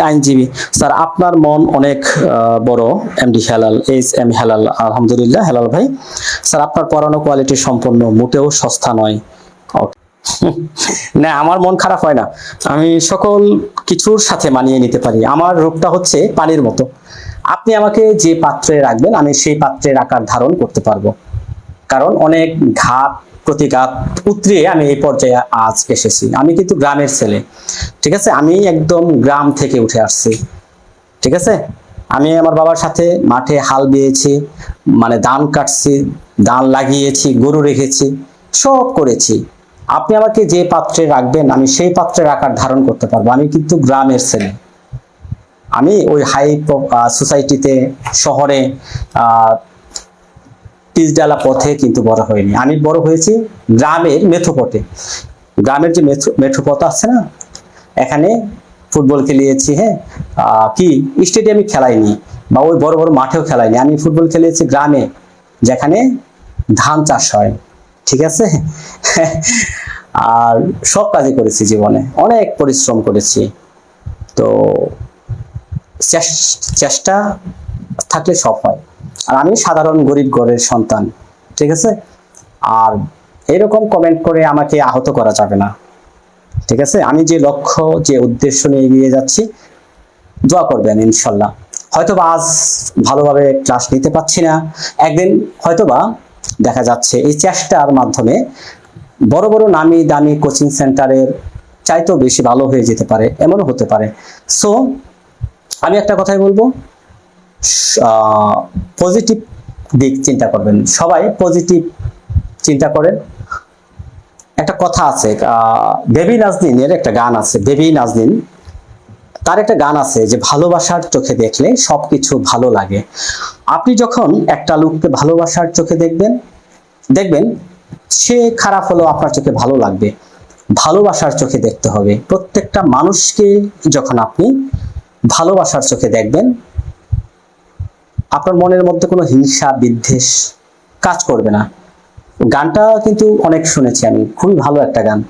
আইনজীবী। স্যার, আপনার মন অনেক বড় MD Helal, H M Helal, আলহামদুলিল্লাহ, হেলাল ভাই। স্যার, আপনার পড়ানো কোয়ালিটি সম্পন্ন, মোটেও সস্তা নয়। না, আমার মন খারাপ হয় না। আমি সকল কিছুর সাথে মানিয়ে নিতে পারি। আমার রূপটা হচ্ছে পানির মতো। আপনি আমাকে যে পাত্রে রাখবেন, আমি সেই পাত্রের আকার ধারণ করতে পারব। কারণ অনেক ঘাত প্রতিঘাত উতরিয়ে আমি এই পর্যায়ে আজ এসেছি। আমি কিন্তু গ্রামের ছেলে, ঠিক আছে? আমি একদম গ্রাম থেকে উঠে আসছি, ঠিক আছে? আমি আমার বাবার সাথে মাঠে হাল বিয়েছি মানে ধান কাটছি, ধান লাগিয়েছি, গরু রেখেছি, সব করেছি। আপনি আমাকে যে পাত্রে রাখবেন, আমি সেই পাত্রের আকার ধারণ করতে পারব। আমি কিন্তু গ্রামের ছেলে। আমি ওই হাই সোসাইটিতে শহরে আহ, পথে কিন্তু বড় হয়নি। আমি বড় হয়েছি গ্রামের মেথোপথে গ্রামের যে মেথো মেঠোপথ আছে না এখানে ফুটবল খেলিয়েছি হ্যাঁ? কি স্টেডিয়ামে খেলাইনি বা ওই বড় বড় মাঠেও খেলাইনি। আমি ফুটবল খেলিয়েছি গ্রামে যেখানে ধান চাষ হয়। ঠিক আছে? আর সব কাজই করেছি জীবনে। অনেক পরিশ্রম করেছি। তো চেষ্টা থাকলে সব হয়। আর আমি সাধারণ গরিব ঘরের সন্তান, ঠিক আছে? আর এরকম কমেন্ট করে আমাকে আহত করা যাবে না, ঠিক আছে? আমি যে লক্ষ্য, যে উদ্দেশ্য নিয়ে এগিয়ে যাচ্ছি, দোয়া করবেন ইনশাল্লাহ। হয়তোবা আজ ভালোভাবে ক্লাস নিতে পারছি না, একদিন হয়তোবা দেখা যাচ্ছে এই চেষ্টার মাধ্যমে বড় বড় নামি দামি কোচিং সেন্টারের চাইতেও বেশি ভালো হয়ে যেতে পারে, এমনও হতে পারে। সো আমি একটা কথাই বলব পজিটিভ দিক চিন্তা করবেন। সবাই পজিটিভ চিন্তা করেন। একটা কথা আছে বেবি নাজদিনের একটা গান আছে বেবি নাজদিন তার একটা গান আছে যে, ভালোবাসার চোখে দেখলে সবকিছু ভালো লাগে। আপনি যখন একটা লোককে ভালোবাসার চোখে দেখবেন দেখবেন সে খারাপ হলেও আপনার চোখে ভালো লাগবে। ভালোবাসার চোখে দেখতে হবে। প্রত্যেকটা মানুষকে যখন আপনি ভালোবাসার চোখে দেখবেন আপনার মনের মধ্যে কোনো হিংসা, বিদ্বেষ কাজ করবে না। গানটা কিন্তু অনেক শুনেছি আমি, খুবই ভালো একটা গান।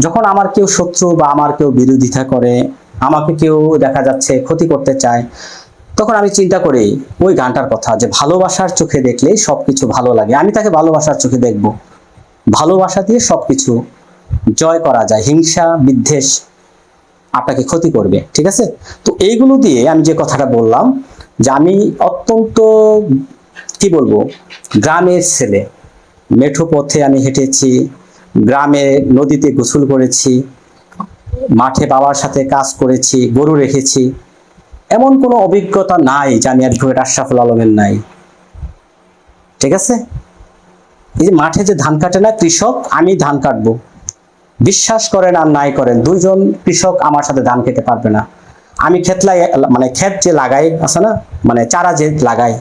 যখন আমার কেউ শত্রু বা আমার কেউ বিরোধিতা করে, আমাকে কেউ দেখা যাচ্ছে ক্ষতি করতে চায়, তখন আমি চিন্তা করি ওই গানটার কথা যে ভালোবাসার চোখে দেখলে সবকিছু ভালো লাগে। আমি তাকে ভালোবাসার চোখে দেখব। ভালোবাসা দিয়ে সবকিছু জয় করা যায়। হিংসা, বিদ্বেষ আপনাকে ক্ষতি করবে, ঠিক আছে? তো এইগুলো দিয়ে আমি যে কথাটা বললাম যে আমি অত্যন্ত, কি বলব, গ্রামের ছেলে। মেঠো পথে আমি হেঁটেছি, গ্রামে নদীতে গোসল করেছি, মাঠে বাবার সাথে কাজ করেছি, গরু রেখেছি। এমন কোনো অভিজ্ঞতা নাই যে আমি অ্যাডভোকেট আশরাফুল আলমের নাই। ঠিক আছে? এই যে মাঠে যে ধান কাটে না কৃষক, আমি ধান কাটবো। বিশ্বাস করেন আর নাই করেন, দুইজন কৃষক আমার সাথে ধান খেতে পারবে না। আমি ক্ষেত মানে ক্ষেত যে লাগাই, আছে না? মানে চারা যে লাগাই।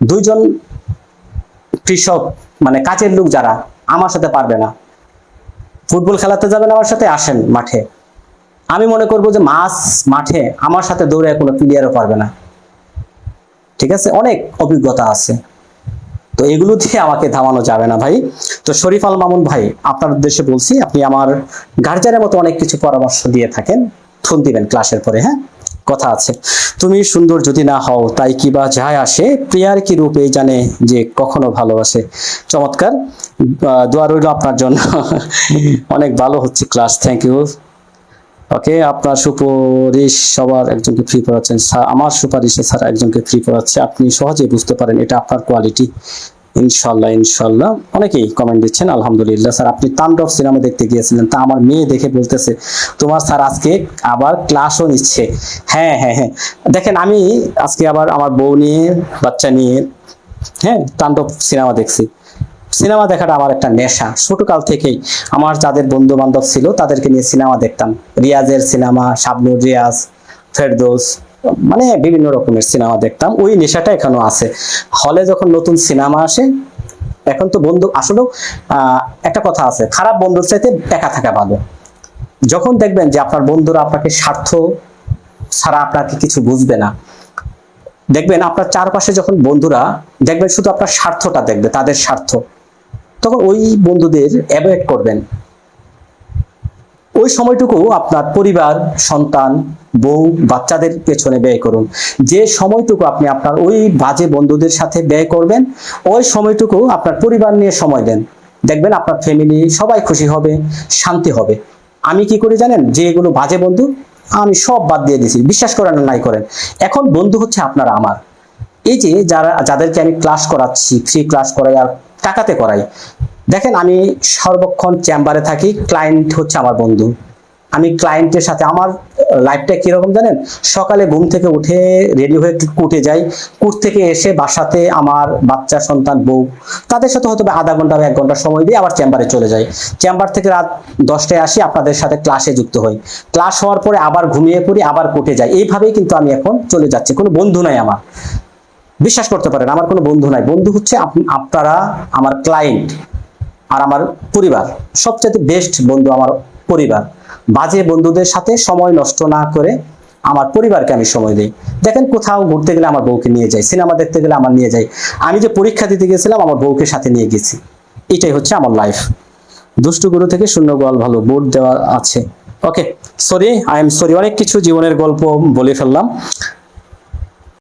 দুইজন কৃষক মানে কাজের লোক যারা, আমার সাথে পারবে না। ফুটবল খেলাতে যাবেন আমার সাথে, আসেন মাঠে। আমি মনে করব যে মাছ মাঠে আমার সাথে দৌড়ে কোনো প্লেয়ারও পারবে না। ঠিক আছে? অনেক অভিজ্ঞতা আছে। তো এগুলো দিয়ে আমাকে থামানো যাবে না ভাই। তো শরীফ আল মামুন ভাই, আপনার উদ্দেশ্যে বলছি, আপনি আমার গার্জিয়ানের মতো অনেক কিছু পরামর্শ দিয়ে থাকেন। ফোন দিবেন ক্লাসের পরে হ্যাঁ? কথা আছে। তুমি সুন্দর যদি না হও, তাই কি বা যায় আসে? প্রিয়ার কি রূপে জানে যে কখনো ভালোবাসে? চমৎকার। দোয়া রইল আপনার জন্য। অনেক ভালো হচ্ছে ক্লাস থ্যাংক ইউ ওকে আপনার সুপারিশ সবার একজনকে ফ্রি করাচ্ছেন আমার সুপারিশে স্যার একজনকে ফ্রি করাচ্ছে আপনি সহজেই বুঝতে পারেন, এটা আপনার কোয়ালিটি ইনশাল্লাহ ইনশাল্লাহ অনেকেই কমেন্ট দিচ্ছেন, আলহামদুলিল্লাহ স্যার, আপনি তাণ্ডব সিনেমা দেখতে গিয়েছিলেন, তা আমার মেয়ে দেখে বলতেছে, তোমার স্যার আজকে আবার ক্লাসও নিচ্ছে। হ্যাঁ হ্যাঁ হ্যাঁ। দেখেন, আমি আজকে আবার আমার বউ নিয়ে, বাচ্চা নিয়ে হ্যাঁ তাণ্ডব সিনেমা দেখছি। সিনেমা দেখাটা আমার একটা নেশা। ছোটকাল থেকেই আমার যাদের বন্ধু বান্ধব ছিল, তাদেরকে নিয়ে সিনেমা দেখতাম। রিয়াজের সিনেমা শাবনুর রিয়াজ, ফেরদৌস। মানে বিভিন্ন রকমের সিনেমা দেখতাম। ওই নেশাটা এখনও আছে। হলে যখন নতুন সিনেমা আসে, এখন তো বন্ধু, আসলেও একটা কথা আছে, খারাপ বন্ধুর চাইতে একা থাকা ভালো। যখন দেখবেন যে আপনার বন্ধুরা আপনাকে স্বার্থ ছাড়া আপনাকে কিছু বুঝবে না, দেখবেন আপনার চারপাশে যখন বন্ধুরা, দেখবেন শুধু আপনার স্বার্থটা দেখবে, তাদের স্বার্থ। তখন ওই বন্ধুদের অ্যাভয়েড করবেন। ওই সময়টুকু আপনার পরিবার, সন্তান, বউ, বাচ্চাদের পেছনে ব্যয় করুন। যে সময়টুকু আপনি আপনার ওই বাজে বন্ধুদের সাথে ব্যয় করবেন, ওই সময়টুকু আপনার পরিবার নিয়ে সময় দেন। দেখবেন আপনার ফ্যামিলি সবাই খুশি হবে, শান্তি হবে। আমি কি করে জানেন? যে এগুলো বাজে বন্ধু, আমি সব বাদ দিয়ে দিয়েছি বিশ্বাস করেন নাই করেন। এখন বন্ধু হচ্ছে আপনারা আমার। এই যে যারা, যাদেরকে আমি ক্লাস করাচ্ছি ফ্রি ক্লাস করাই আর টাকাতে করাই দেখেন, আমি সর্বক্ষণ চেম্বারে থাকি ক্লায়েন্ট হচ্ছে আমার বন্ধু। আমি ক্লায়েন্টের সাথে আমার লাইফটা কীরকম জানেন? সকালে ঘুম থেকে উঠে রেডি হয়ে কুটে যাই। কুট থেকে এসে বাসাতে আমার বাচ্চা, সন্তান, বউ, তাদের সাথে হয়তো আধা ঘণ্টা বা এক ঘণ্টা সময় দিয়ে আবার চেম্বারে চলে যাই। চেম্বার থেকে রাত দশটায় আসি, আপনাদের সাথে ক্লাসে যুক্ত হই। ক্লাস হওয়ার পরে আবার ঘুমিয়ে পড়ি, আবার কুটে যাই। এইভাবেই কিন্তু আমি এখন চলে যাচ্ছি। কোনো বন্ধু নাই আমার। বিশ্বাস করতে পারেন, আমার কোনো বন্ধু নাই। বন্ধু হচ্ছে আপ- আপনারা, আমার ক্লায়েন্ট আর আমার পরিবার সবচেয়ে বেস্ট বন্ধু আমার পরিবার। বাজে বন্ধুদের সাথে সময় নষ্ট না করে আমার পরিবারকে আমি সময় দিই। দেখেন কোথাও ঘুরতে গেলে আমার বউকে নিয়ে যাই, সিনেমা দেখতে গেলে আমার নিয়ে যাই। আমি যে পরীক্ষা দিতে গেছিলাম, আমার বউকে সাথে নিয়ে গেছি। এটাই হচ্ছে আমার লাইফ দুষ্টু গুরু থেকে শূন্য গোয়াল ভালো বোর্ড দেওয়া আছে। Okay sorry I am sorry অনেক কিছু জীবনের গল্প বলে ফেললাম।